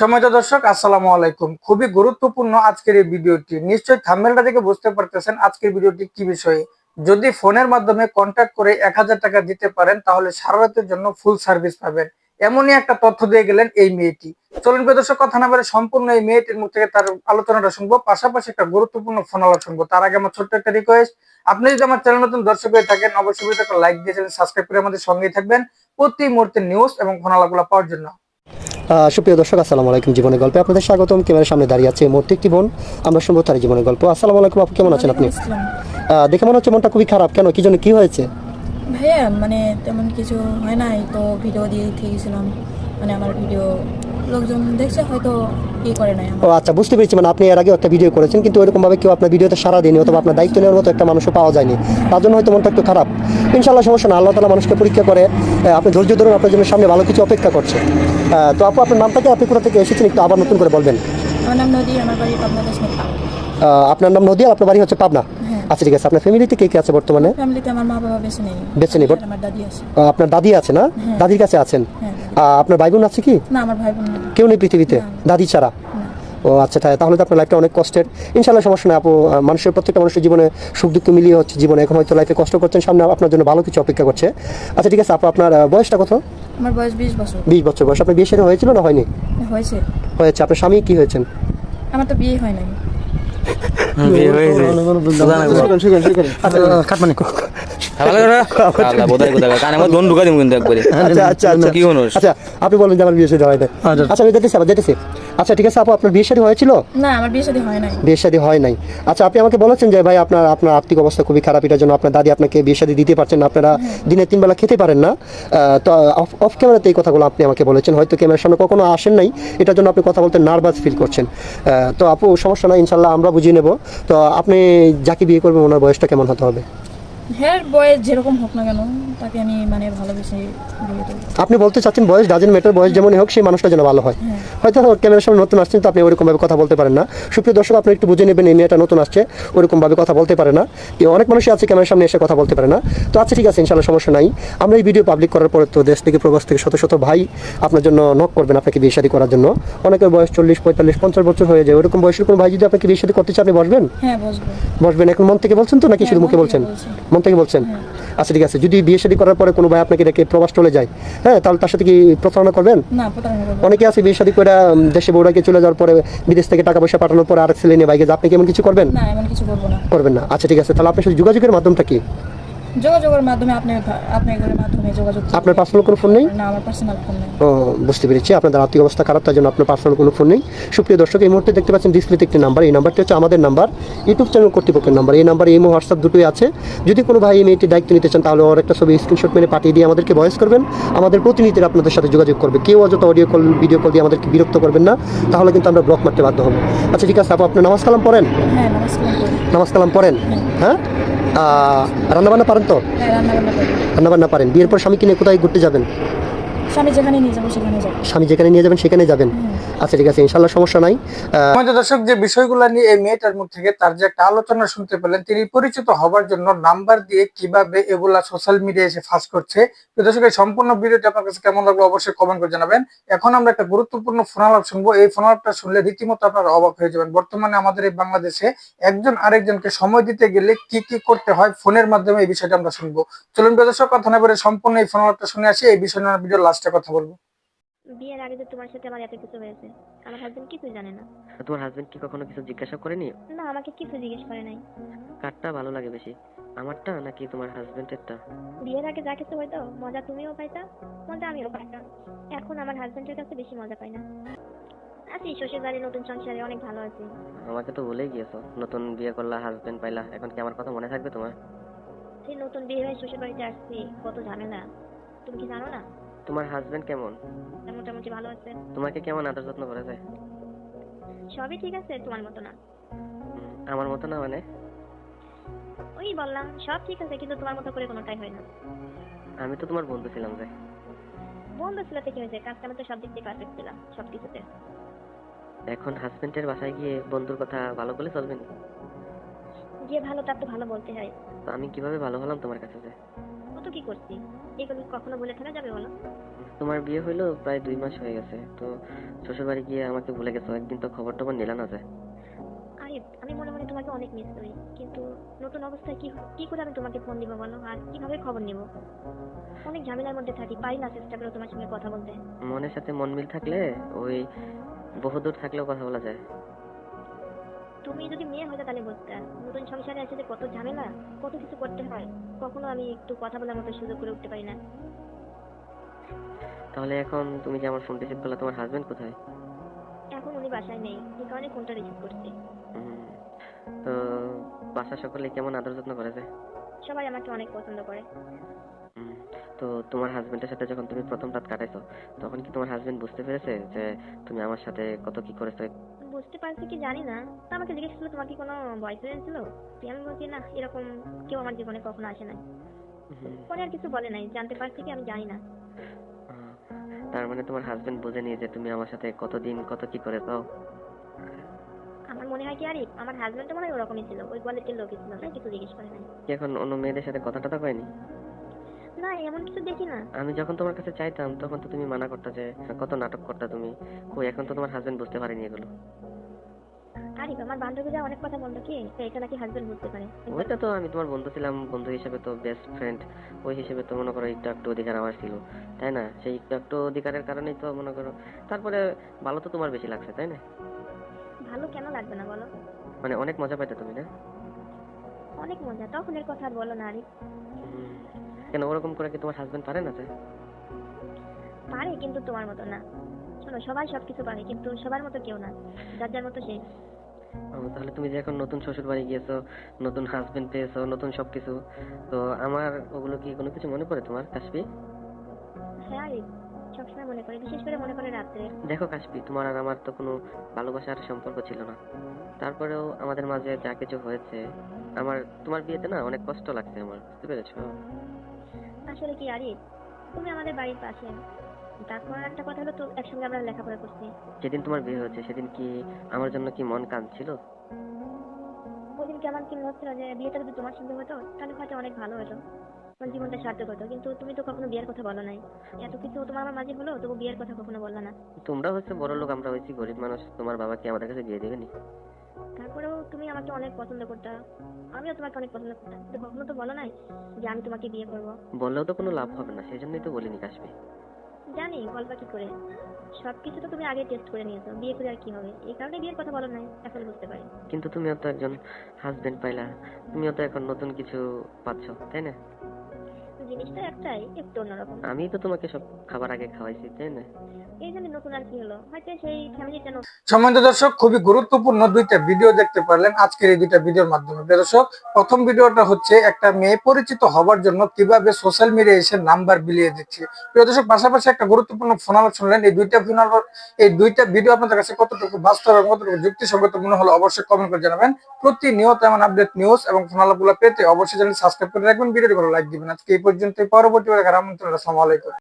সময়ত দর্শক, আসসালামু আলাইকুম। খুবই গুরুত্বপূর্ণ আজকের এই ভিডিওটি। নিশ্চয়ই থাম্বেলটা থেকে বুঝতে পারতেছেন আজকের ভিডিওটি কি বিষয়ে। যদি ফোনের মাধ্যমে কন্ট্যাক্ট করে এক হাজার টাকা দিতে পারেন, তাহলে সারা রাতের জন্য ফুল সার্ভিস পাবেন। এমনই একটা তথ্য দিয়ে গেলেন এই মেয়েটি। চলুন দর্শক, কথা না বলে সম্পূর্ণ এই মেয়েটির মুখ থেকে তার আলোচনাটা শুনব। পাশাপাশি একটা গুরুত্বপূর্ণ ফোন আলাপ শুনব তার আগে আমার ছোট্ট একটা রিকোয়েস্ট আপনি যদি আমার চ্যানেল নতুন দর্শক হয়ে থাকেন, অবশ্যই একটা লাইক দিয়ে চ্যানেল সাবস্ক্রাইব করে আমাদের সঙ্গেই থাকবেন। প্রতি মুহূর্তে নিউজ এবং ফোন আলাপগুলো পাওয়ার জন্য। সুপ্রিয় দর্শক আসসালামু আলাইকুম জীবনের গল্পে। আপনাদের স্বাগতম। ক্যামেরার সামনে দাঁড়িয়ে আছে এই মুহূর্তে একটি বোন। আমরা শুনব তার জীবনের গল্প। আসসালামু আলাইকুম আপু কেমন আছেন আপনি? দেখে মনে হচ্ছে মনটা খুবই খারাপ। কেন কি জন্য কি হয়েছে? ভাইয়া মানে তেমন কিছু হয় নাই। তো ভিডিও দিয়ে গেছিলাম মানে আমার ভিডিও লোকজন দেখছে হয়তো ই করে নাই ও আচ্ছা বুঝতে পেরেছি। মানে আপনি এর আগে একটা ভিডিও করেছেন কিন্তু ওইরকম ভাবে কেউ আপনার ভিডিওতে সারা দিনই অথবা আপনার দায়িত্ব নেওয়ার মতো একটা মানুষও পাওয়া যায়নি। তার জন্য হয়তো মনটা একটু খারাপ। ইনশাল্লাহ সমস্যা না আল্লাহ তালা মানুষকে পরীক্ষা করে আপনি ধৈর্য ধরুন আপনার জন্য সামনে ভালো কিছু অপেক্ষা করছে। তো আপু আপনার নামটাকে আপনি কোথা থেকে এসেছেন একটু আবার নতুন করে বলবেন। আমার নাম নদী আমার বাড়ি পাবনা আপনার নাম নদী আর আপনার বাড়ি হচ্ছে পাবনা। হ্যাঁ। আচ্ছা ঠিক আছে। আপনার ফ্যামিলিতে কে কে আছে বর্তমানে? ফ্যামিলিতে আমার মা বাবা বেছে নেই। বেঁচে নেই, আমার দাদি আছে। আপনার দাদি আছে না? হ্যাঁ। দাদির কাছে আছেন? হ্যাঁ। আপনার ভাই বোন আছে কি? না আমার ভাই বোন কেউ নেই পৃথিবীতে? দাদি ছাড়া? ও আচ্ছা তাই তাহলে তো আপনার লাইফটা অনেক কষ্টের। ইনশাল্লাহ সমস্যা নেই। আপু মানুষের প্রত্যেকটা মানুষের জীবনে সুখ দুঃখ মিলিয়ে হচ্ছে জীবনে। এখন হয়তো লাইফে কষ্ট করছেন সামনে আপনার জন্য ভালো কিছু অপেক্ষা করছে। আচ্ছা ঠিক আছে আপু আপনার বয়সটা কত? আমার বয়স বিশ বছর। বিশ বছর বয়স। আপনার বিয়ে সেরে হয়েছিল না হয়নি? হয়েছে। হয়েছে। আপনার স্বামী কি হয়েছেন? আমার তো বিয়ে হয় নাই। আপনি বলেন যে আমার বিয়ে শাদী হয় না আচ্ছা আমি যেতেছি আবার যেতেছি আচ্ছা ঠিক আছে আপু আপনার বিয়ে শাদী হয়েছিল না আমার বিয়ে হয় নাই বিয়ে শাদী হয় নাই আচ্ছা আপনি আমাকে বলেছেন যে ভাই আপনার আপনার আর্থিক অবস্থা খুবই খারাপ এটার জন্য আপনার দাদি আপনাকে বিয়ে শাদী দিতে পারছেন না আপনারা দিনে তিন বেলা খেতে পারেন না আহ, তো অফ অফ ক্যামেরাতে এই কথাগুলো আপনি আমাকে বলেছেন হয়তো ক্যামেরার সামনে কখনো আসেন নাই এটার জন্য আপনি কথা বলতে নার্ভাস ফিল করছেন। আহ, তো আপু সমস্যা নাই ইনশাল্লাহ আমরা বুঝিয়ে নেব। তো আপনি যাকে বিয়ে করবেন, ওনার বয়সটা কেমন হতে হবে? হ্যাঁ বয়স যেরকম হোক না কেন। তাকে আমি মানে ভালোবেসে বিয়ে দেবো আপনি বলতে চাচ্ছেন বয়স ডাজেন্ট ম্যাটার বয়স যেমনই হোক সেই মানুষটা যেন ভালো হয়। হয়তো ক্যামেরার সামনে নতুন আসছেন তো আপনি ওরকমভাবে কথা বলতে পারেন না। সুপ্রিয় দর্শক আপনি একটু বুঝে নেবেন এই মেয়েটা নতুন আসছে ওরকমভাবে কথা বলতে পারে না। অনেক মানুষই আছে ক্যামেরার সামনে এসে কথা বলতে পারে না। তো আচ্ছা ঠিক আছে ইনশাল্লাহ সমস্যা নাই। আমরা এই ভিডিও পাবলিক করার পরে তো দেশ থেকে প্রবাস থেকে শত শত ভাই আপনার জন্য নক করবেন আপনাকে বিয়ে শাদী করার জন্য। অনেকের বয়স চল্লিশ পঁয়তাল্লিশ পঞ্চাশ বছর হয়ে যায়। ওরকম বয়সের কোনো ভাই যদি আপনাকে বিয়ে শাদী করতে চান আপনি বসবেন? হ্যাঁ বসবো। বসবেন। এখন মন থেকে বলছেন তো নাকি শুধু হ্যাঁ, মুখে বলছেন? মন থেকে বলছেন? আচ্ছা ঠিক আছে। যদি বিয়ে শাদী করার পরে কোনো ভাই আপনাকে ডেকে প্রবাস চলে যায় হ্যাঁ তাহলে তার সাথে কি প্রতারণা করবেন? অনেকে আছে বিয়ে শাদী করে দেশে বউরাকে চলে যাওয়ার পরে বিদেশ থেকে টাকা পয়সা পাঠানোর পরে আরেক ছেলে নিয়ে ভাইকে আপনি কি এমন কিছু করবেন? না এমন কিছু করব না। করবেন না। আচ্ছা ঠিক আছে। তাহলে আপনার সাথে যোগাযোগের মাধ্যমটা কি? যোগাযোগের মাধ্যমে আপনি আপনার মাধ্যমে যোগাযোগ করতে আপনার পার্সোনাল কোনো ফোন নেই? না আমার পার্সোনাল ফোন নেই। ও বুঝতে পেরেছি। আপনাদের আর্থিক অবস্থা খারাপ তার জন্য আপনার পার্সোনাল কোনো ফোন নেই। সুপ্রিয় দর্শক এই মুহূর্তে দেখতে পাচ্ছেন ডিসপ্লেতে একটি নাম্বার এই নাম্বারটি হচ্ছে আমাদের নাম্বার ইউটিউব চ্যানেল কর্তৃপক্ষের নাম্বার এই নাম্বার ইমো হোয়াটসঅ্যাপ দুটোই আছে। যদি কোনো ভাই এই মেয়েটির দায়িত্ব নিতে চান তাহলে ওর একটা ছবি স্ক্রিনশট মেরে পাঠিয়ে দিয়ে আমাদেরকে ভয়েস করবেন। আমাদের প্রতিনিধিরা আপনাদের সাথে যোগাযোগ করবে। কেউ অযথা অডিও কল ভিডিও কল দিয়ে আমাদেরকে বিরক্ত করবেন না। তাহলে কিন্তু আমরা ব্লক মারতে বাধ্য হব। আচ্ছা ঠিক আছে আপু আপনি নামাজ কালাম পড়েন? হ্যাঁ নামাজ কালাম পড়েন? হ্যাঁ। আহ, রান্নাবান্না পারেন তো? হ্যাঁ রান্না বান্না করি। রান্নাবান্না পারেন। বিয়ের পর স্বামীকে নিয়ে কোথায় ঘুরতে যাবেন? স্বামী যেখানে নিয়ে যাব সেখানে যাব স্বামী যেখানে নিয়ে যাবেন সেখানে যাবেন। আচ্ছা ঠিক আছে ইনশাল্লাহ সমস্যা নাই। আমাদের দর্শক যে বিষয়গুলো নিয়ে এই মেয়েটার মুখ থেকে তার যে একটা আলোচনা শুনতে পেলেন তিনি পরিচিত হবার জন্য নাম্বার দিয়ে কীভাবে এগুলা সোশ্যাল মিডিয়া এসে ফাঁস করছে। দর্শক এই সম্পূর্ণ ভিডিওটি আপনার কাছে কেমন লাগল অবশ্যই কমেন্ট করে জানাবেন। এখন আমরা একটা গুরুত্বপূর্ণ ফোন আলাপ শুনব। এই ফোন আলাপটা শুনলে রীতিমতো আপনারা অবাক হয়ে যাবেন। বর্তমানে আমাদের এই বাংলাদেশে একজন আরেকজনকে সময় দিতে গেলে কি কি করতে হয় ফোনের মাধ্যমে এই বিষয়টা আমরা শুনব। চলুন দর্শক কথা না বলে সম্পূর্ণ এই ফোন আলাপটা শুনে আসি। এই বিষয় নিয়ে ভিডিও লাস্টে কথা বলব? বিয়ের আগে যে তোমার সাথে আমার এত কিছু হয়েছে আমার হাজবেন্ড কিছুই জানে না। তোমার হাজবেন্ড কি কখনো কিছু জিজ্ঞাসা করেনি? না আমাকে কিছু জিজ্ঞেস করে নাই। কারটা ভালো লাগে বেশি আমারটা নাকি তোমার হাজবেন্ডেরটা বিয়ের আগে যা কিছু হইতো মজা তুমিও পাইতা মজা আমিও পাইতাম। এখন আমার হাজবেন্ডের কাছে বেশি মজা পাই না। আছি শ্বশুর বাড়ি নতুন সংসারে অনেক ভালো আছি। আমাকে তো বলেই গিয়েছো নতুন বিয়ে করলা হাজবেন্ড পাইলা এখন কি আমার কথা মনে থাকবে তোমার? সেই নতুন বিয়ে হয়ে শ্বশুর বাড়িতে আসছি কত ঝামেলা। তুমি কি জানো না? তোমার হাজবেন্ড কেমন? মোটামুটি ভালো আছে। তোমাকে কেমন আদর যত্ন করেছে সবই ঠিক আছে তোমার মতো না। আমার মতো না মানে? ওই বললাম সব ঠিক আছে কিন্তু তোমার মতো করে কোনোটাই হয় না। আমি তো তোমার বন্ধু ছিলাম যে। বন্ধু ছিল কি হয়েছে কাজটা আমি তো সব দিক থেকে পারফেক্ট ছিলাম সব কিছুতে এখন হাজবেন্ডের বাসায় গিয়ে বন্ধুর কথা ভালো বলে চলবে না? যে ভালো তার তো ভালো বলতে হয়। তো আমি কীভাবে ভালো হলাম তোমার কাছে যে? কত কি করছি? এগুলো কখনো বলে থাকা যাবে বলো। তোমার বিয়ে হইল প্রায় দুই মাস হয়ে গেছে তো শ্বশুর বাড়ি গিয়ে আমাকে ভুলে গেছো একদিন তো খবর টবর নিলা না যায় আরিফ আমি মনে মনে তোমাকে অনেক মিস করি কিন্তু নতুন অবস্থায় কি কি করে আমি তোমাকে ফোন দিব বলো আর কীভাবে খবর নিব? অনেক ঝামেলার মধ্যে থাকি পারি না চেষ্টা করে তোমার সঙ্গে কথা বলতে। মনের সাথে মন মিল থাকলে ওই বহুদূর থাকলেও কথা বলা যায়। তুমি যদি মেয়ে হতো তাহলে বুঝতে নতুন সংসারে যে কত ঝামেলা কত কিছু করতে হয় কখনো আমি একটু কথা বলার মতো সুযোগ করে উঠতে পারি না। তাহলে এখন তুমি যে আমার ফোন রিসিভ করলে তোমার হাজবেন্ড কোথায়? এখন উনি বাসায় নেই এই কারণে ফোনটা রিসিভ করছি। তো বাসা সকলে কেমন আদর যত্ন করে যায় সবাই আমাকে অনেক পছন্দ করে। তো তোমার হাজবেন্ডের সাথে যখন তুমি প্রথম রাত কাটাইছো তখন কি তোমার হাজবেন্ড বুঝতে পেরেছে যে তুমি আমার সাথে কত কি করেছ বুঝতে পারছি কি জানি না। তা আমাকে জিজ্ঞেস করল তোমার কি কোনো বয়ফ্রেন্ড ছিল? আমি বলছি না এরকম কেউ আমার জীবনে কখনো আসে না হুম, পরে আর কিছু বলে নাই জানতে পারছি কি আমি জানি না। তার মানে তোমার হাজবেন্ড বুঝেনি যে তুমি আমার সাথে কতদিন কত কি করে করেছ আমার মনে হয় কি আরে আমার হাজবেন্ডটা মনে হয় ওরকমই ছিল ওই কোয়ালিটির লোকই ছিল না কিছু জিজ্ঞেস করে নাই। কি এখন অন্য মেয়েদের সাথে কথা টথা কয়নি না এমন কিছু দেখি না। আমি যখন তোমার কাছে চাইতাম তখন তো তুমি মানা করতে যে কত নাটক করতে তুমি? কই এখন তো তোমার হাজবেন্ড বুঝতে পারেনি এগুলো। আরিফ আমার বান্ধবীরা অনেক কথা বলতো কি? এটা নাকি হাজবেন্ড বুঝতে পারে। ওইটা তো আমি তোমার বন্ধু ছিলাম বন্ধু হিসেবে তো বেস্ট ফ্রেন্ড ওই হিসেবে তো মনে করো একটু একটু অধিকার আমার ছিল তাই না? সেই একটু একটু অধিকারের কারণেই তো মনে করো। তারপরে ভালো তো তোমার বেশি লাগছে তাই না? ভালো কেন লাগবে না বলো? মানে অনেক মজা পাইতে তুমি না? অনেক মজা তখনের কথা আর বলো না আরিফ কেন ওরকম করে কি তোমার হাজবেন্ড পারে না পারে কিন্তু তোমার মতো না। শোনো সবাই সবকিছু পারে কিন্তু সবার মতো কেউ না। যার যার মতো সে। তাহলে তুমি যে এখন নতুন শ্বশুর বাড়ি গিয়েছো নতুন হাজবেন্ড পেয়েছ নতুন সবকিছু তো আমার ওগুলো কি কোনো কিছু মনে পড়ে তোমার কাশবি হ্যাঁ সবসময় মনে করে বিশেষ করে মনে করে রাত্রে। দেখো কাশবি তোমার আর আমার তো কোনো ভালোবাসার সম্পর্ক ছিল না। তারপরেও আমাদের মাঝে যা কিছু হয়েছে আমার তোমার বিয়েতে না অনেক কষ্ট লাগছে আমার বুঝতে পেরেছ? আসলে কি আরিফ তুমি আমাদের বাড়ির পাশে। তারপর একটা কথা হলো তো একসঙ্গে আমরা লেখাপড়া করছি। যেদিন তোমার বিয়ে হয়েছে সেদিন কি আমার জন্য কি মন কাঁদছিল? ওদিন কেমন কি মনে হচ্ছিল যে বিয়েটা যদি তোমার সঙ্গে হতো তাহলে হয়তো অনেক ভালো হতো। তোমার জীবনটা সার্থক হতো। কিন্তু তুমি তো কখনো বিয়ের কথা বলো নাই। এত কিছু তোমার আমার মাঝে হলো তবু বিয়ের কথা কখনো বললা না। তোমরা হচ্ছে বড় লোক আমরা হয়েছি গরিব মানুষ। তোমার বাবা কি আমাদের কাছে বিয়ে দেবেনি? তারপরেও তুমি আমাকে অনেক পছন্দ করতে। আমিও তোমাকে অনেক পছন্দ করতাম কিন্তু কখনো তো বলো নাই যে আমি তোমাকে বিয়ে করব। বললেও তো কোনো লাভ হবে না সেই জন্যই তো বলিনি কাশবি জানি বলবা কি করে। সবকিছু তো তুমি আগে টেস্ট করে নিয়েছো, বিয়ে করে আর কি হবে? এই কারণে বিয়ের কথা বলো নাই, এখন বুঝতে পারি। কিন্তু তুমিও তো একজন হাজবেন্ড পাইলা, তুমিও তো এখন নতুন কিছু পাচ্ছ, তাই না? জিনিসটা একটাই একটু অন্যরকম। আমি তো তোমাকে সব খাবার আগে খাওয়াইছি তাই না? এই জন্য নতুন আর কি হলো? হয়তো সেই ফ্যামিলিটা সম্মানিত দর্শক খুবই গুরুত্বপূর্ণ দুইটা ভিডিও দেখতে পারলেন আজকের এই দুইটা ভিডিওর মাধ্যমে। দর্শক প্রথম ভিডিওটা হচ্ছে একটা মেয়ে পরিচিত হবার জন্য কীভাবে সোশ্যাল মিডিয়া এসে নাম্বার বিলিয়ে দিচ্ছে। প্রিয় দর্শক পাশাপাশি একটা গুরুত্বপূর্ণ ফোন আলাপ শুনলেন। এই দুইটা ফোন এই দুইটা ভিডিও আপনাদের কাছে কতটুকু বাস্তব এবং কতটুকু যুক্তিসঙ্গত মনে হলো অবশ্যই কমেন্ট করে জানাবেন। প্রতিনিয়ত এমন আপডেট নিউজ এবং ফোন আলাপগুলো পেতে অবশ্যই চ্যানেল সাবস্ক্রাইব করে রাখবেন। ভিডিওটি ভালো লাইক দিবেন। আজকে এই পর্যন্ত পরবর্তী আমন্ত্রণ আসসালামু আলাইকুম।